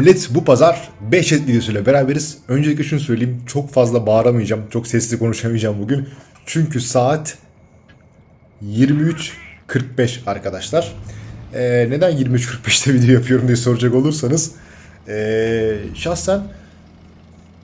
Millet bu pazar 5 et videosuyla beraberiz. Öncelikle şunu söyleyeyim. Çok fazla bağıramayacağım. Çok sesli konuşamayacağım bugün. Çünkü saat 23.45 arkadaşlar. Ee, neden 23.45'te video yapıyorum diye soracak olursanız. ee, şahsen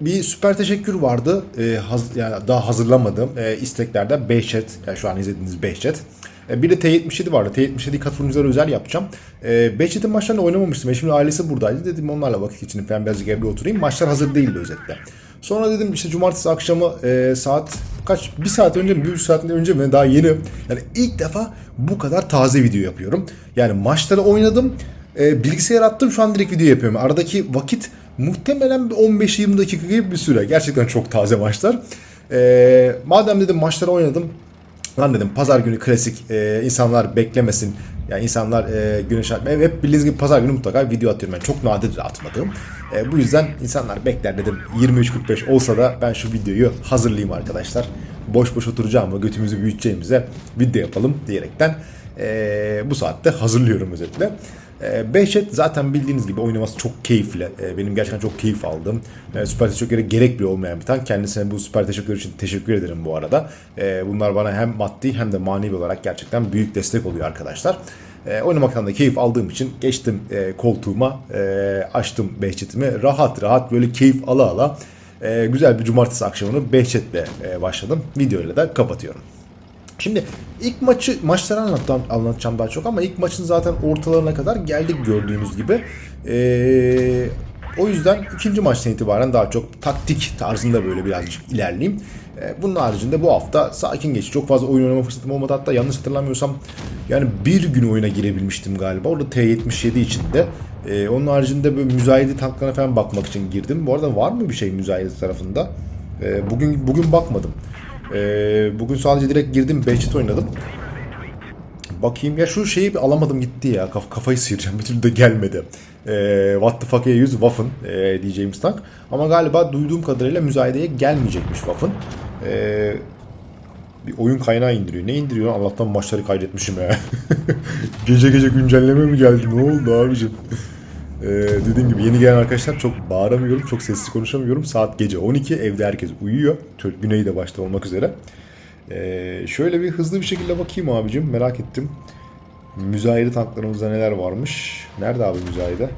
bir süper teşekkür vardı. Ee, haz- yani daha hazırlamadım. Ee, isteklerden Behçet. Yani şu an izlediğiniz Behçet. Ee, bir de T77 vardı. T77 katılımcılara özel yapacağım. Ee, Behçet'in maçlarını oynamamıştım. Eşimin ailesi buradaydı. Dedim onlarla vakit geçirip ben birazcık evde oturayım. Maçlar hazır değildi özetle. Sonra dedim işte cumartesi akşamı e, saat kaç bir saat önce mi bir saat önce mi daha yeni yani ilk defa bu kadar taze video yapıyorum. Yani maçları oynadım e, bilgisayar attım şu an direkt video yapıyorum. Aradaki vakit muhtemelen bir 15-20 dakika gibi bir süre. Gerçekten çok taze maçlar. E, madem dedim maçları oynadım. Lan dedim pazar günü klasik e, insanlar beklemesin. Yani insanlar e, güneş atmaya hep bildiğiniz gibi pazar günü mutlaka video atıyorum. Yani çok nadir atmadığım. E, bu yüzden insanlar bekler dedim 23.45 olsa da ben şu videoyu hazırlayayım arkadaşlar. Boş boş oturacağımı götümüzü büyüteceğimize video yapalım diyerekten e, bu saatte hazırlıyorum özetle. E, Behçet zaten bildiğiniz gibi oynaması çok keyifli. E, benim gerçekten çok keyif aldığım. E, süper teşekküre gerek bile olmayan bir tank. Kendisine bu süper teşekkür için teşekkür ederim bu arada. E, bunlar bana hem maddi hem de manevi olarak gerçekten büyük destek oluyor arkadaşlar. E, oynamaktan da keyif aldığım için geçtim e, koltuğuma, e, açtım Behçet'imi. Rahat rahat böyle keyif ala ala e, güzel bir cumartesi akşamını Behçet'le e, başladım. Videoyla da kapatıyorum. Şimdi ilk maçı maçları anlatacağım, anlatacağım daha çok ama ilk maçın zaten ortalarına kadar geldik gördüğünüz gibi. Ee, o yüzden ikinci maçtan itibaren daha çok taktik tarzında böyle birazcık ilerleyeyim. Ee, bunun haricinde bu hafta sakin geçti. Çok fazla oyun oynama fırsatım olmadı. Hatta yanlış hatırlamıyorsam yani bir gün oyuna girebilmiştim galiba. Orada T77 içinde. Ee, onun haricinde böyle müzayede tanklarına falan bakmak için girdim. Bu arada var mı bir şey müzayede tarafında? Ee, bugün bugün bakmadım. Ee, bugün sadece direkt girdim Behçet oynadım. Bakayım ya şu şeyi alamadım gitti ya. Kaf kafayı sıyıracağım bir türlü de gelmedi. Ee, What the fuck 100 Waffen e, diyeceğimiz tank. Ama galiba duyduğum kadarıyla müzayedeye gelmeyecekmiş Waffen. Ee, bir oyun kaynağı indiriyor. Ne indiriyor? Allah'tan maçları kaydetmişim ya. gece gece güncelleme mi geldi? Ne oldu abicim? Ee, dediğim gibi yeni gelen arkadaşlar çok bağıramıyorum, çok sesli konuşamıyorum. Saat gece 12, evde herkes uyuyor. Türk Güney de başta olmak üzere. Ee, şöyle bir hızlı bir şekilde bakayım abicim, merak ettim. Müzayede tanklarımızda neler varmış? Nerede abi müzayede?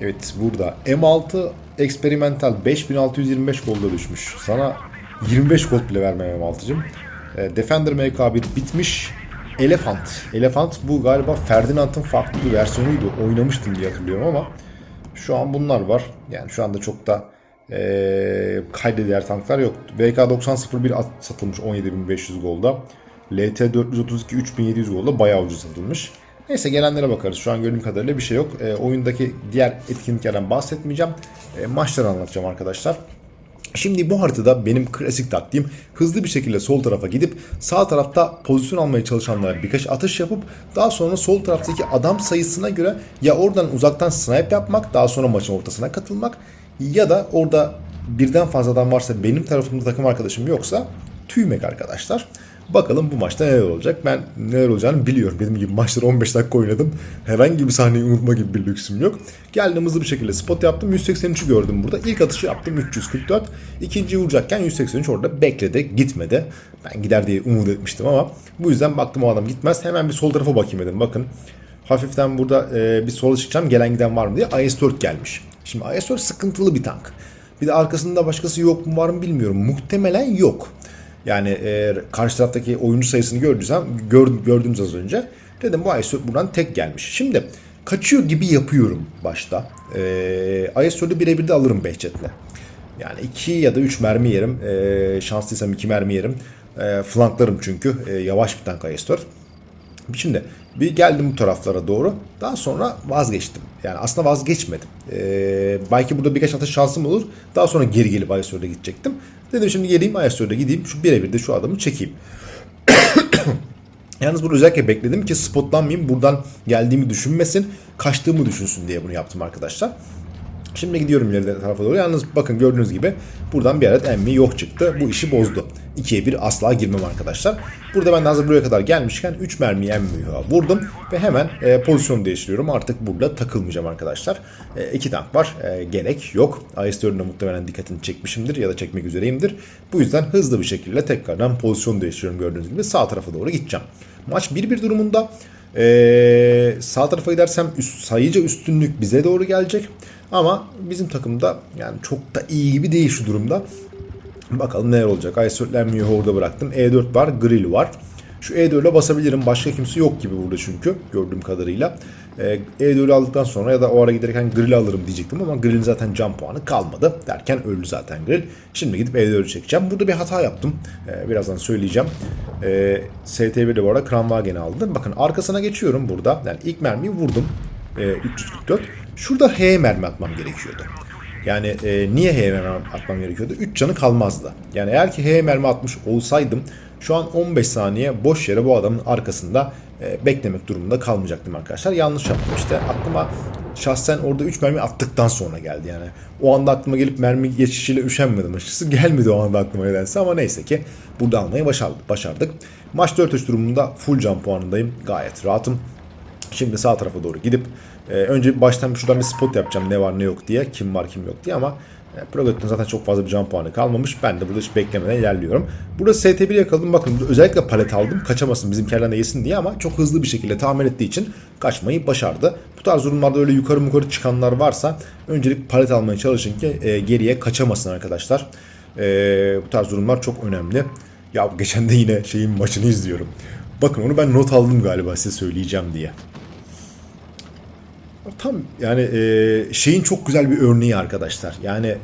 Evet burada. M6 Experimental 5625 golda düşmüş. Sana 25 gold bile vermem M6'cım. Ee, Defender MK1 bitmiş. Elephant. Elephant bu galiba Ferdinand'ın farklı bir versiyonuydu. Oynamıştım diye hatırlıyorum ama şu an bunlar var. Yani şu anda çok da ee, kaydediler tanklar yok. VK9001 at- satılmış 17.500 golda. LT432 3700 golda bayağı ucuz satılmış. Neyse gelenlere bakarız. Şu an gördüğüm kadarıyla bir şey yok. Ee, oyundaki diğer etkinliklerden bahsetmeyeceğim. Ee, maçları anlatacağım arkadaşlar. Şimdi bu haritada benim klasik taktiğim hızlı bir şekilde sol tarafa gidip sağ tarafta pozisyon almaya çalışanlara birkaç atış yapıp daha sonra sol taraftaki adam sayısına göre ya oradan uzaktan snipe yapmak daha sonra maçın ortasına katılmak ya da orada birden fazla adam varsa benim tarafımda takım arkadaşım yoksa tüymek arkadaşlar. Bakalım bu maçta neler olacak. Ben neler olacağını biliyorum. Dediğim gibi maçları 15 dakika oynadım. Herhangi bir sahneyi unutma gibi bir lüksüm yok. Geldim hızlı bir şekilde spot yaptım. 183'ü gördüm burada. İlk atışı yaptım 344. İkinciyi vuracakken 183 orada bekledi. Gitmedi. Ben gider diye umut etmiştim ama bu yüzden baktım o adam gitmez. Hemen bir sol tarafa bakayım dedim. Bakın hafiften burada e, bir sola çıkacağım. Gelen giden var mı diye. IS-4 gelmiş. Şimdi IS-4 sıkıntılı bir tank. Bir de arkasında başkası yok mu var mı bilmiyorum. Muhtemelen yok. Yani e, karşı taraftaki oyuncu sayısını gördüysem gör, gördünüz az önce. Dedim bu IS-4 buradan tek gelmiş. Şimdi kaçıyor gibi yapıyorum başta. E, IS-4'ü birebir de alırım Behçet'le. Yani 2 ya da 3 mermi yerim. E, şanslıysam 2 mermi yerim. E, flanklarım çünkü. E, yavaş bir tank IS-4. Şimdi bir geldim bu taraflara doğru. Daha sonra vazgeçtim. Yani aslında vazgeçmedim. Ee, belki burada birkaç atış şansım olur. Daha sonra geri gelip ISO'da gidecektim. Dedim şimdi geleyim ISO'da gideyim. Şu birebir de şu adamı çekeyim. Yalnız bunu özellikle bekledim ki spotlanmayayım. Buradan geldiğimi düşünmesin. Kaçtığımı düşünsün diye bunu yaptım arkadaşlar. Şimdi gidiyorum ileri tarafa doğru. Yalnız bakın gördüğünüz gibi buradan bir adet emmi yok çıktı. Bu işi bozdu. 2'ye 1 asla girmem arkadaşlar. Burada ben de hazır buraya kadar gelmişken 3 mermi emmüha vurdum ve hemen e, pozisyon değiştiriyorum. Artık burada takılmayacağım arkadaşlar. 2 tank var. E, gerek yok. IS-4'ün de muhtemelen dikkatini çekmişimdir ya da çekmek üzereyimdir. Bu yüzden hızlı bir şekilde tekrardan pozisyon değiştiriyorum gördüğünüz gibi. Sağ tarafa doğru gideceğim. Maç 1-1 durumunda. Ee, sağ tarafa gidersem üst, sayıca üstünlük bize doğru gelecek. Ama bizim takımda yani çok da iyi gibi değil şu durumda. Bakalım neler olacak. Aysurlenmiyor orada bıraktım. E4 var, grill var. Şu E4'e basabilirim. Başka kimse yok gibi burada çünkü gördüğüm kadarıyla. Ee, E4'ü aldıktan sonra ya da o ara giderken grill alırım diyecektim ama grillin zaten can puanı kalmadı. Derken öldü zaten grill. Şimdi gidip E4'ü çekeceğim. Burada bir hata yaptım. Ee, birazdan söyleyeceğim. Ee, ST1'de bu arada Kranwagen'i aldım. Bakın arkasına geçiyorum burada. Yani ilk mermiyi vurdum. Ee, 344. Şurada H mermi atmam gerekiyordu. Yani e, niye H mermi atmam gerekiyordu? 3 canı kalmazdı. Yani eğer ki H mermi atmış olsaydım şu an 15 saniye boş yere bu adamın arkasında e, beklemek durumunda kalmayacaktım arkadaşlar. Yanlış yaptım işte. Aklıma şahsen orada 3 mermi attıktan sonra geldi yani. O anda aklıma gelip mermi geçişiyle üşenmedim açıkçası. Gelmedi o anda aklıma nedense ama neyse ki burada almayı başardık. Maç 4-3 durumunda full can puanındayım. Gayet rahatım. Şimdi sağ tarafa doğru gidip e, önce baştan şuradan bir spot yapacağım ne var ne yok diye. Kim var kim yok diye ama e, Progot'un zaten çok fazla bir can puanı kalmamış. Ben de burada hiç beklemeden ilerliyorum. Burada ST1 yakaladım. Bakın özellikle palet aldım. Kaçamasın bizimkilerden de yesin diye ama çok hızlı bir şekilde tahmin ettiği için kaçmayı başardı. Bu tarz durumlarda öyle yukarı yukarı çıkanlar varsa öncelik palet almaya çalışın ki e, geriye kaçamasın arkadaşlar. E, bu tarz durumlar çok önemli. Ya geçen de yine şeyin maçını izliyorum. Bakın onu ben not aldım galiba size söyleyeceğim diye. Tam yani e, şeyin çok güzel bir örneği arkadaşlar. Yani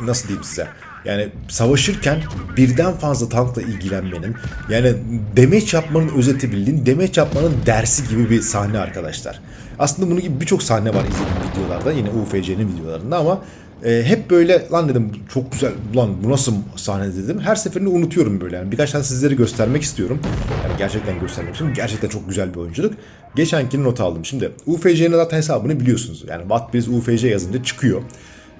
nasıl diyeyim size? Yani savaşırken birden fazla tankla ilgilenmenin yani demeç yapmanın özeti bildiğin demeç yapmanın dersi gibi bir sahne arkadaşlar. Aslında bunun gibi birçok sahne var izlediğim videolarda yine UFC'nin videolarında ama e, hep böyle lan dedim çok güzel lan bu nasıl sahne dedim. Her seferinde unutuyorum böyle yani birkaç tane sizlere göstermek istiyorum. Yani gerçekten göstermek istiyorum. Gerçekten çok güzel bir oyunculuk. Geçenkini not aldım. Şimdi UFC'nin zaten hesabını biliyorsunuz. Yani Wattbiz UFC yazınca çıkıyor.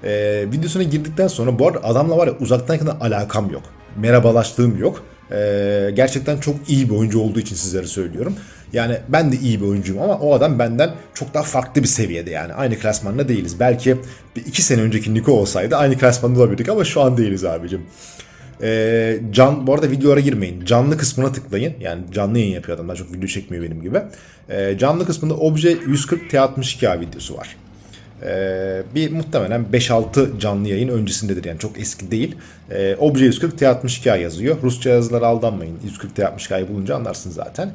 Ee, videosuna girdikten sonra bu arada adamla var ya uzaktayken de alakam yok. Merhabalaştığım yok. Ee, gerçekten çok iyi bir oyuncu olduğu için sizlere söylüyorum. Yani ben de iyi bir oyuncuyum ama o adam benden çok daha farklı bir seviyede yani. Aynı klasmanda değiliz. Belki bir iki sene önceki Niko olsaydı aynı klasmanda olabilirdik ama şu an değiliz abicim. Ee, can, bu arada videolara girmeyin. Canlı kısmına tıklayın. Yani canlı yayın yapıyor adam. Daha çok video çekmiyor benim gibi. Ee, canlı kısmında Obje 140 T62A videosu var. Ee, bir muhtemelen 5-6 canlı yayın öncesindedir yani çok eski değil. Ee, Obje 140 T62A yazıyor. Rusça yazılara aldanmayın. 140 T62A'yı bulunca anlarsın zaten.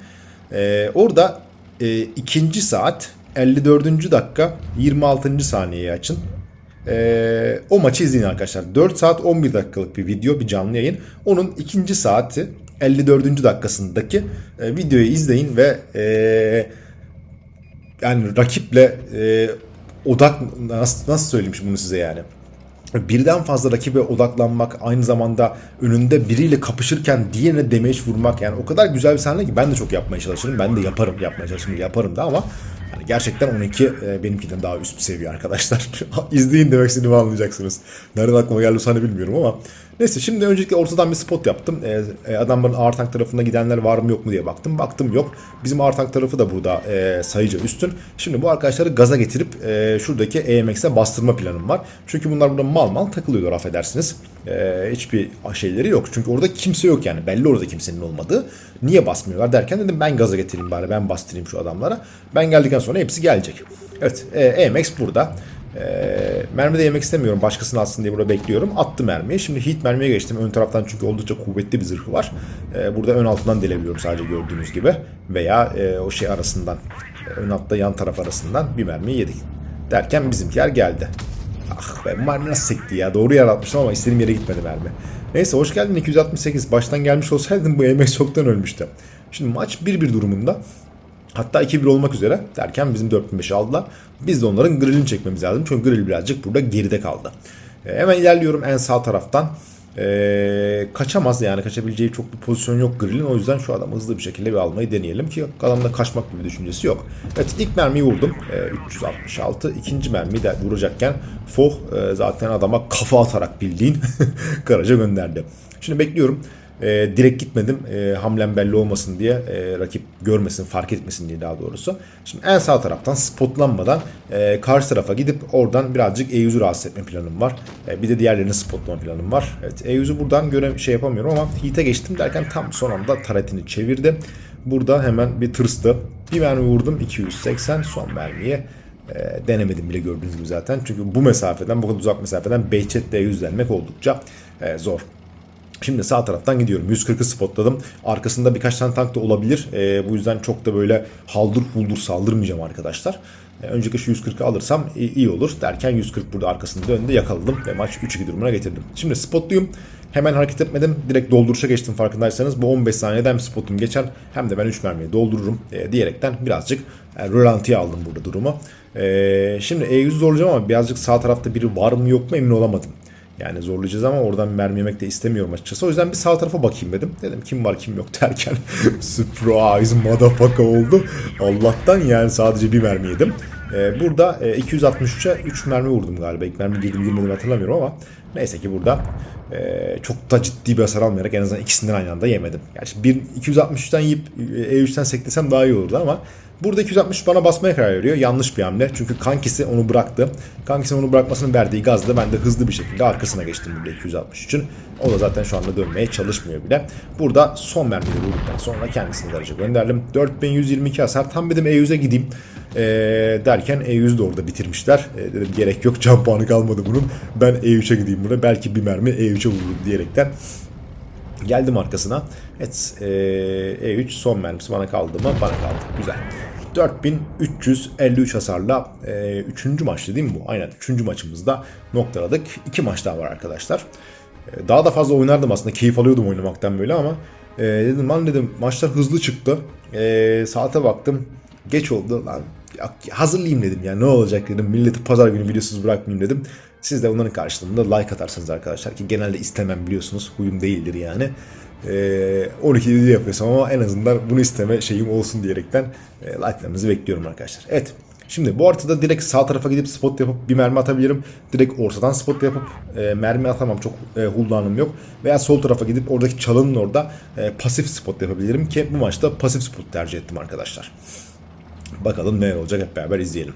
Ee, orada e, ikinci saat 54. dakika 26. saniyeyi açın. Ee, o maçı izleyin arkadaşlar. 4 saat 11 dakikalık bir video, bir canlı yayın. Onun ikinci saati 54. dakikasındaki e, videoyu izleyin ve e, yani rakiple e, odak nasıl, nasıl şimdi bunu size yani birden fazla rakibe odaklanmak aynı zamanda önünde biriyle kapışırken diğerine damage vurmak. Yani o kadar güzel bir sahne ki ben de çok yapmaya çalışırım. Ben de yaparım yapmaya çalışırım yaparım da ama yani gerçekten onunki e, benimkinden daha üst bir seviye arkadaşlar izleyin demek istediğimi anlayacaksınız nereden aklıma geldi sahne bilmiyorum ama Neyse şimdi öncelikle ortadan bir spot yaptım. Ee, e, adamların ağır tank tarafına gidenler var mı yok mu diye baktım. Baktım yok. Bizim ağır tank tarafı da burada e, sayıca üstün. Şimdi bu arkadaşları gaza getirip e, şuradaki EMX'e bastırma planım var. Çünkü bunlar burada mal mal takılıyorlar affedersiniz. E, hiçbir şeyleri yok. Çünkü orada kimse yok yani. Belli orada kimsenin olmadığı. Niye basmıyorlar derken dedim ben gaza getireyim bari ben bastırayım şu adamlara. Ben geldikten sonra hepsi gelecek. Evet e, EMX burada. E, mermi de yemek istemiyorum. Başkasını atsın diye burada bekliyorum. Attı mermiyi. Şimdi hit mermiye geçtim. Ön taraftan çünkü oldukça kuvvetli bir zırhı var. E, burada ön altından delebiliyorum sadece gördüğünüz gibi. Veya e, o şey arasından. Ön altta yan taraf arasından bir mermiyi yedik. Derken bizimkiler geldi. Ah be mermi nasıl sekti ya. Doğru yer atmıştım ama istediğim yere gitmedi mermi. Neyse hoş geldin 268. Baştan gelmiş olsaydım bu MX çoktan ölmüştü. Şimdi maç 1-1 durumunda. Hatta 2-1 olmak üzere derken bizim 4005'i aldılar. Biz de onların grillini çekmemiz lazım. Çünkü grill birazcık burada geride kaldı. E, hemen ilerliyorum en sağ taraftan. E, kaçamaz yani kaçabileceği çok bir pozisyon yok grillin. O yüzden şu adamı hızlı bir şekilde bir almayı deneyelim ki adamda kaçmak gibi bir düşüncesi yok. Evet ilk mermiyi vurdum. E, 366. İkinci mermiyi de vuracakken Foh e, zaten adama kafa atarak bildiğin garaja gönderdi. Şimdi bekliyorum. Ee, direkt gitmedim. Ee, hamlem belli olmasın diye. ee, rakip görmesin, fark etmesin diye daha doğrusu. Şimdi en sağ taraftan spotlanmadan ee, karşı tarafa gidip oradan birazcık E100'ü rahatsız etme planım var. Ee, bir de diğerlerini spotlama planım var. Evet E100'ü buradan göre şey yapamıyorum ama Heat'e geçtim derken tam son anda taretini çevirdi. Burada hemen bir tırstı. Bir mermi vurdum 280 son mermiye. E, denemedim bile gördüğünüz gibi zaten. Çünkü bu mesafeden, bu kadar uzak mesafeden Behçet'le yüzlenmek oldukça e, zor. Şimdi sağ taraftan gidiyorum. 140'ı spotladım. Arkasında birkaç tane tank da olabilir. E, bu yüzden çok da böyle haldır huldur saldırmayacağım arkadaşlar. E, önceki şu 140'ı alırsam iyi, iyi olur. Derken 140 burada arkasında önünde yakaladım ve maç 3-2 durumuna getirdim. Şimdi spotluyum. Hemen hareket etmedim. Direkt dolduruşa geçtim farkındaysanız. Bu 15 saniyede hem spotum geçer hem de ben 3 mermiyi doldururum e, diyerekten birazcık e, rölantiye aldım burada durumu. E, şimdi E100 zorlayacağım ama birazcık sağ tarafta biri var mı yok mu emin olamadım. Yani zorlayacağız ama oradan mermi yemek de istemiyorum açıkçası. O yüzden bir sağ tarafa bakayım dedim. Dedim kim var kim yok derken surprise motherfucker oldu. Allah'tan yani sadece bir mermi yedim. Ee, burada e, 263'e 3 mermi vurdum galiba. İlk mermi girdim girmedim hatırlamıyorum ama neyse ki burada e, çok da ciddi bir hasar almayarak en azından ikisinden aynı anda yemedim. Gerçi bir 263'ten yiyip e, E3'ten seklesem daha iyi olurdu ama Burada 260 bana basmaya karar veriyor. Yanlış bir hamle. Çünkü kankisi onu bıraktı. Kankisinin onu bırakmasının verdiği gazla ben de hızlı bir şekilde arkasına geçtim burada 260 için. O da zaten şu anda dönmeye çalışmıyor bile. Burada son mermiyi vurduktan sonra kendisini garaja gönderdim. 4122 hasar. Tam dedim E100'e gideyim. Ee, derken E100 de orada bitirmişler. Ee, dedim gerek yok can puanı kalmadı bunun. Ben E3'e gideyim burada. Belki bir mermi E3'e vururum diyerekten Geldim arkasına. Evet e, E3 son mermisi bana kaldı mı? Bana kaldı. Güzel. 4353 hasarla 3. maçtı değil mi bu? Aynen 3. maçımızda noktaladık. 2 maç daha var arkadaşlar. E, daha da fazla oynardım aslında. Keyif alıyordum oynamaktan böyle ama e, dedim lan dedim maçlar hızlı çıktı. E, saate baktım. Geç oldu lan. Ya, hazırlayayım dedim ya ne olacak dedim. Milleti pazar günü videosuz bırakmayayım dedim. Siz de onların karşılığında like atarsanız arkadaşlar ki genelde istemem biliyorsunuz. Huyum değildir yani. Ee, 12 dedi yapıyorsam ama en azından bunu isteme şeyim olsun diyerekten e, like'larınızı bekliyorum arkadaşlar. Evet. Şimdi bu haritada direkt sağ tarafa gidip spot yapıp bir mermi atabilirim. Direkt ortadan spot yapıp e, mermi atamam çok e, huldanım yok. Veya sol tarafa gidip oradaki çalının orada e, pasif spot yapabilirim ki bu maçta pasif spot tercih ettim arkadaşlar. Bakalım ne olacak hep beraber izleyelim.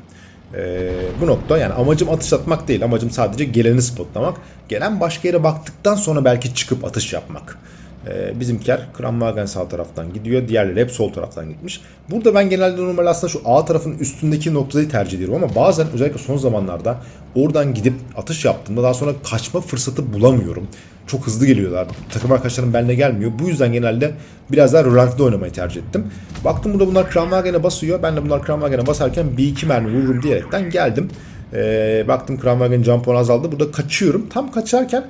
Ee, bu nokta yani amacım atış atmak değil. Amacım sadece geleni spotlamak. Gelen başka yere baktıktan sonra belki çıkıp atış yapmak. Ee, bizimkiler Kramwagen sağ taraftan gidiyor. Diğerleri hep sol taraftan gitmiş. Burada ben genelde normal aslında şu A tarafın üstündeki noktayı tercih ediyorum ama bazen özellikle son zamanlarda oradan gidip atış yaptığımda daha sonra kaçma fırsatı bulamıyorum. Çok hızlı geliyorlar. Takım arkadaşlarım benimle gelmiyor. Bu yüzden genelde biraz daha rölantide oynamayı tercih ettim. Baktım burada bunlar Kramwagen'e basıyor. Ben de bunlar Kramwagen'e basarken bir iki mermi vururum diyerekten geldim. Ee, baktım Kramwagen jump puan azaldı. Burada kaçıyorum. Tam kaçarken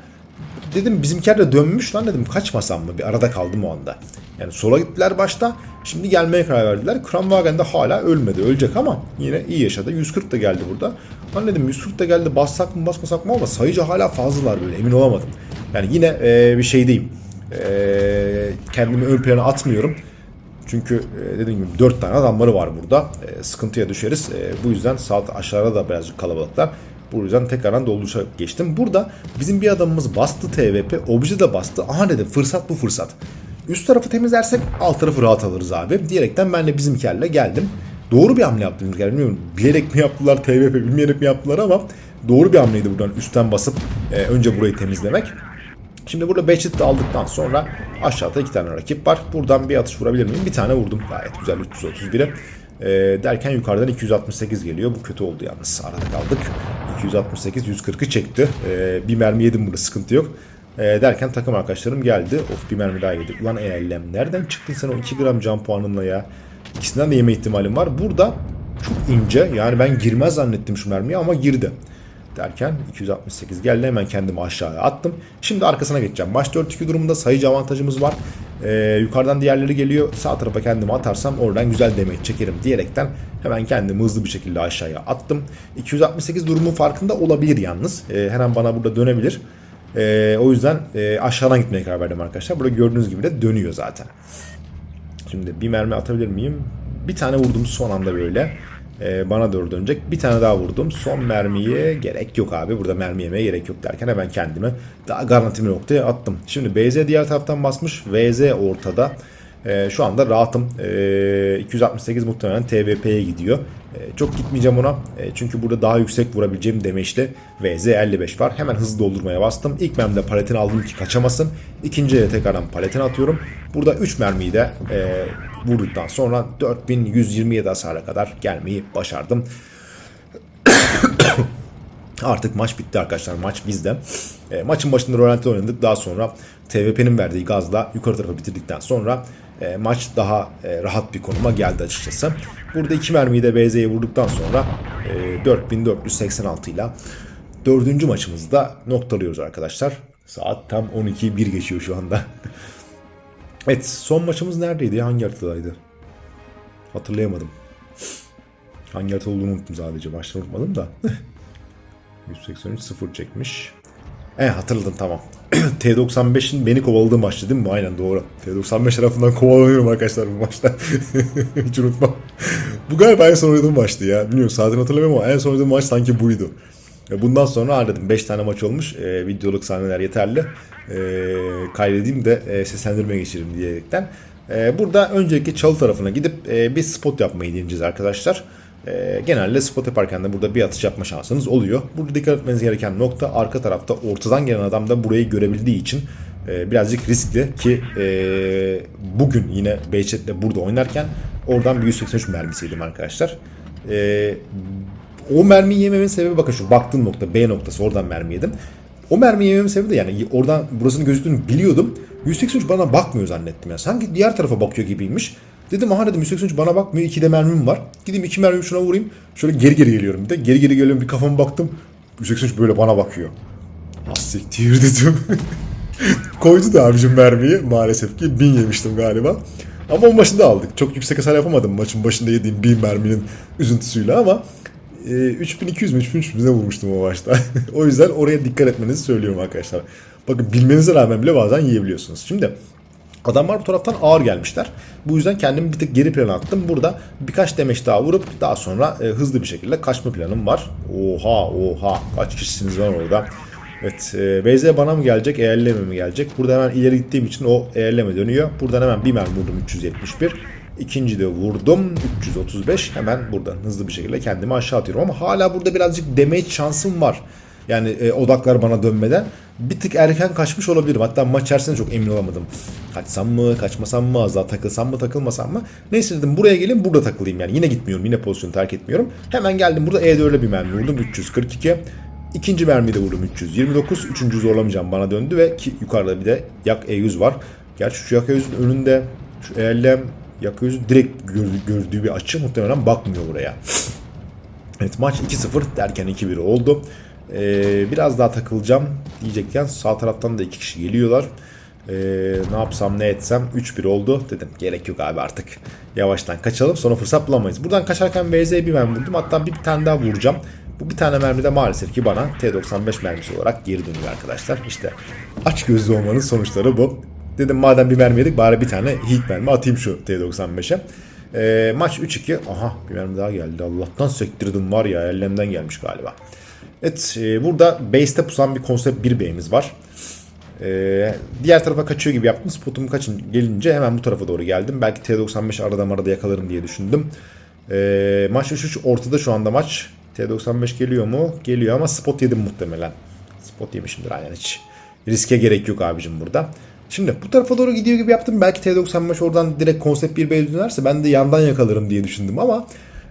dedim bizimkiler de dönmüş lan dedim kaçmasam mı? Bir arada kaldım o anda. Yani sola gittiler başta. Şimdi gelmeye karar verdiler. Kramwagen de hala ölmedi. Ölecek ama yine iyi yaşadı. 140 da geldi burada. Lan dedim 140 da geldi bassak mı basmasak mı ama sayıca hala fazlalar böyle emin olamadım. Yani yine e, bir şeydeyim. E, kendimi ön plana atmıyorum. Çünkü e, dediğim gibi 4 tane adamları var burada. E, sıkıntıya düşeriz. E, bu yüzden sağ aşağıda da birazcık kalabalıklar. Bu yüzden tekrardan dolduruşa geçtim. Burada bizim bir adamımız bastı TVP, obje de bastı. Aha dedim fırsat bu fırsat. Üst tarafı temizlersek alt tarafı rahat alırız abi. Diyerekten ben de bizimkilerle geldim. Doğru bir hamle yaptım bizimkiler. Bilmiyorum bilerek mi yaptılar TVP bilmeyerek mi yaptılar ama doğru bir hamleydi buradan üstten basıp e, önce burayı temizlemek. Şimdi burada Batchet de aldıktan sonra aşağıda iki tane rakip var. Buradan bir atış vurabilir miyim? Bir tane vurdum. Gayet güzel 331'e. E, derken yukarıdan 268 geliyor. Bu kötü oldu yalnız. Arada kaldık. 268 140'ı çekti. E, bir mermi yedim burada sıkıntı yok. E, derken takım arkadaşlarım geldi. Of bir mermi daha yedik. Ulan eylem nereden çıktın sen o 2 gram can puanınla ya? İkisinden de yeme ihtimalim var. Burada çok ince. Yani ben girmez zannettim şu mermiye ama girdi derken 268 geldi hemen kendimi aşağıya attım. Şimdi arkasına geçeceğim. Maç 4-2 durumunda sayıcı avantajımız var. Ee, yukarıdan diğerleri geliyor. Sağ tarafa kendimi atarsam oradan güzel demeç çekerim diyerekten hemen kendimi hızlı bir şekilde aşağıya attım. 268 durumun farkında olabilir yalnız. Ee, her an bana burada dönebilir. Ee, o yüzden e, aşağıdan gitmeye karar verdim arkadaşlar. Burada gördüğünüz gibi de dönüyor zaten. Şimdi bir mermi atabilir miyim? Bir tane vurdum son anda böyle. E, bana doğru dönecek. Bir tane daha vurdum. Son mermiye gerek yok abi. Burada mermi yemeye gerek yok derken hemen kendimi daha garantimli noktaya attım. Şimdi BZ diğer taraftan basmış. VZ ortada. E, şu anda rahatım. E, 268 muhtemelen TVP'ye gidiyor. E, çok gitmeyeceğim ona. E, çünkü burada daha yüksek vurabileceğim demeçli VZ 55 var. Hemen hızlı doldurmaya bastım. İlk mermide paletini aldım ki kaçamasın. İkinciye de tekrardan paletini atıyorum. Burada 3 mermiyi de e, vurduktan sonra 4127 hasara kadar gelmeyi başardım. Artık maç bitti arkadaşlar. Maç bizde. E, maçın başında rölanti oynadık. Daha sonra TVP'nin verdiği gazla yukarı tarafa bitirdikten sonra e, maç daha e, rahat bir konuma geldi açıkçası. Burada iki mermiyi de BZ'ye vurduktan sonra e, 4486 ile dördüncü maçımızda noktalıyoruz arkadaşlar. Saat tam 12'yi 1 geçiyor şu anda. evet son maçımız neredeydi? Hangi haritadaydı? Hatırlayamadım. Hangi harita olduğunu unuttum sadece. Baştan unutmadım da. 183 0 çekmiş. E hatırladım tamam. T95'in beni kovaladığı maçtı değil mi? Aynen doğru. T95 tarafından kovalanıyorum arkadaşlar bu maçta. Hiç unutmam. bu galiba en son oynadığım maçtı ya. Bilmiyorum saatini hatırlamıyorum ama en son oynadığım maç sanki buydu. Bundan sonra halledim. 5 tane maç olmuş. E, videoluk sahneler yeterli. E, kaydedeyim de e, seslendirmeye geçireyim diyerekten. E, burada önceki çalı tarafına gidip e, bir spot yapmayı deneyeceğiz arkadaşlar. E, genelde spot yaparken de burada bir atış yapma şansınız oluyor. Burada dikkat etmeniz gereken nokta arka tarafta ortadan gelen adam da burayı görebildiği için e, birazcık riskli ki e, bugün yine Behçet'le burada oynarken oradan bir 183 mermisi yedim arkadaşlar. E, o mermiyi yememin sebebi bakın şu baktığım nokta B noktası oradan mermi yedim. O mermi yememin sebebi de yani oradan burasının gözüktüğünü biliyordum. 183 bana bakmıyor zannettim ya. Sanki diğer tarafa bakıyor gibiymiş. Dedim aha dedim 183 bana bakmıyor. 2 de mermim var. Gideyim 2 mermimi şuna vurayım. Şöyle geri geri geliyorum bir de. Geri geri geliyorum bir kafama baktım. 183 böyle bana bakıyor. Asiktir dedim. Koydu da abicim mermiyi maalesef ki 1000 yemiştim galiba. Ama onun başında aldık. Çok yüksek hasar yapamadım maçın başında yediğim 1000 merminin üzüntüsüyle ama e, 3200 mü 3300 ne vurmuştum o maçta. o yüzden oraya dikkat etmenizi söylüyorum arkadaşlar. Bakın bilmenize rağmen bile bazen yiyebiliyorsunuz. Şimdi Adamlar bu taraftan ağır gelmişler. Bu yüzden kendimi bir tık geri plana attım. Burada birkaç demeç daha vurup daha sonra e, hızlı bir şekilde kaçma planım var. Oha oha kaç kişisiniz lan orada. Evet e, BZ bana mı gelecek eğerleme mi gelecek? Burada hemen ileri gittiğim için o eğerleme dönüyor. Buradan hemen bir mermi vurdum 371. İkinci de vurdum 335. Hemen buradan hızlı bir şekilde kendimi aşağı atıyorum. Ama hala burada birazcık damage şansım var. Yani e, odaklar bana dönmeden bir tık erken kaçmış olabilirim. Hatta maç içerisinde çok emin olamadım. Kaçsam mı, kaçmasam mı, az daha takılsam mı, takılmasam mı? Neyse dedim buraya gelin burada takılayım yani. Yine gitmiyorum, yine pozisyonu terk etmiyorum. Hemen geldim burada E4'le bir mermi vurdum 342. İkinci mermiyi de vurdum 329. Üçüncü zorlamayacağım bana döndü ve ki yukarıda bir de yak E100 var. Gerçi şu yak E100'ün önünde şu eğerlem yak E100 direkt gördüğü, bir açı muhtemelen bakmıyor buraya. Evet maç 2-0 derken 2-1 oldu. Ee, biraz daha takılacağım diyecekken sağ taraftan da iki kişi geliyorlar. Ee, ne yapsam ne etsem 3-1 oldu. Dedim gerek yok abi artık. Yavaştan kaçalım sonra fırsat bulamayız. Buradan kaçarken VZ bir mermi vurdum. Hatta bir tane daha vuracağım. Bu bir tane mermi de maalesef ki bana T95 mermisi olarak geri dönüyor arkadaşlar. İşte aç gözlü olmanın sonuçları bu. Dedim madem bir mermi yedik bari bir tane heat mermi atayım şu T95'e. Ee, maç 3-2. Aha bir mermi daha geldi. Allah'tan sektirdim var ya ellemden gelmiş galiba. Evet e, burada base'te pusan bir konsept 1B'miz var. E, diğer tarafa kaçıyor gibi yaptım. Spotum kaçın gelince hemen bu tarafa doğru geldim. Belki T95 arada marada yakalarım diye düşündüm. E, maç 3-3 ortada şu anda maç. T95 geliyor mu? Geliyor ama spot yedim muhtemelen. Spot yemişimdir aynen hiç. Riske gerek yok abicim burada. Şimdi bu tarafa doğru gidiyor gibi yaptım. Belki T95 oradan direkt konsept 1B'ye dönerse ben de yandan yakalarım diye düşündüm ama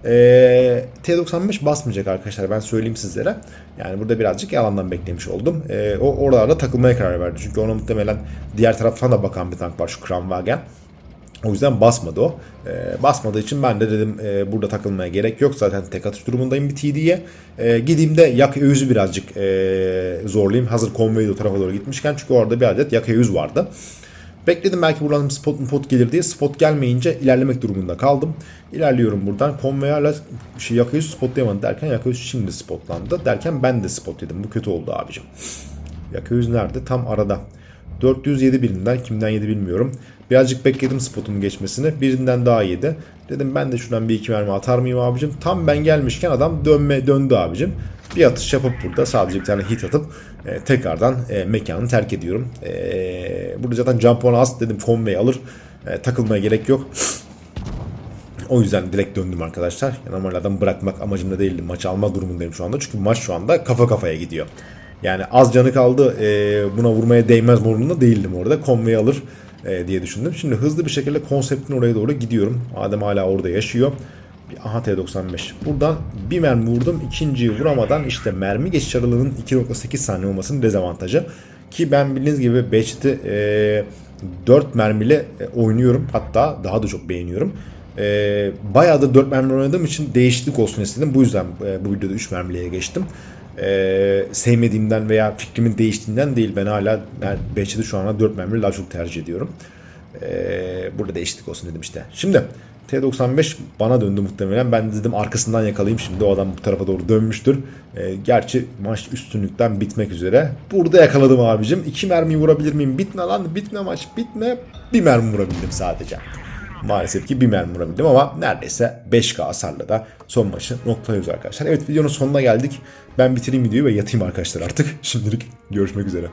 ee, T95 basmayacak arkadaşlar ben söyleyeyim sizlere. Yani burada birazcık yalandan beklemiş oldum. Ee, o oralarda takılmaya karar verdi. Çünkü ona muhtemelen diğer taraftan da bakan bir tank var şu Kramwagen. O yüzden basmadı o. Ee, basmadığı için ben de dedim e, burada takılmaya gerek yok. Zaten tek atış durumundayım bir TD'ye. E, gideyim de yak yüzü birazcık e, zorlayayım. Hazır konvoyu o tarafa doğru gitmişken. Çünkü orada bir adet yak yüz vardı. Bekledim belki buradan spot spot gelir diye. Spot gelmeyince ilerlemek durumunda kaldım. İlerliyorum buradan. Konveyarla şey, yakayüz spotlayamadı derken yakayüz şimdi spotlandı. Derken ben de spot yedim. Bu kötü oldu abicim. Yakayüz nerede? Tam arada. 407 birinden kimden yedi bilmiyorum. Birazcık bekledim spotun geçmesini. Birinden daha yedi. Dedim ben de şuradan bir iki mermi atar mıyım abicim? Tam ben gelmişken adam dönme döndü abicim. Bir atış yapıp burada sadece bir tane hit atıp e, tekrardan e, mekanı terk ediyorum. E, burada zaten jump on az dedim Conway alır. E, takılmaya gerek yok. O yüzden direkt döndüm arkadaşlar. Yani normallerden bırakmak amacımda değildi. Maçı alma durumundayım şu anda. Çünkü maç şu anda kafa kafaya gidiyor. Yani az canı kaldı e, buna vurmaya değmez modunda değildim orada. Conway alır e, diye düşündüm. Şimdi hızlı bir şekilde konseptin oraya doğru gidiyorum. Adem hala orada yaşıyor. Aha T95. Buradan bir mermi vurdum. ikinciyi vuramadan işte mermi geçiş aralığının 2.8 saniye olmasının dezavantajı. Ki ben bildiğiniz gibi Beşiktaş'ı e, 4 mermiyle e, oynuyorum. Hatta daha da çok beğeniyorum. E, bayağı da 4 mermi oynadığım için değişiklik olsun istedim. Bu yüzden e, bu videoda 3 mermiliye geçtim. E, sevmediğimden veya fikrimin değiştiğinden değil. Ben hala Beşiktaş'ı şu anda 4 mermiyle daha çok tercih ediyorum. Ee, burada değişiklik olsun dedim işte. Şimdi T95 bana döndü muhtemelen. Ben de dedim arkasından yakalayayım şimdi. O adam bu tarafa doğru dönmüştür. Ee, gerçi maç üstünlükten bitmek üzere. Burada yakaladım abicim. İki mermi vurabilir miyim? Bitme lan bitme maç bitme. Bir mermi vurabildim sadece. Maalesef ki bir mermi vurabildim ama neredeyse 5K hasarla da son maçı noktalıyoruz arkadaşlar. Evet videonun sonuna geldik. Ben bitireyim videoyu ve yatayım arkadaşlar artık. Şimdilik görüşmek üzere.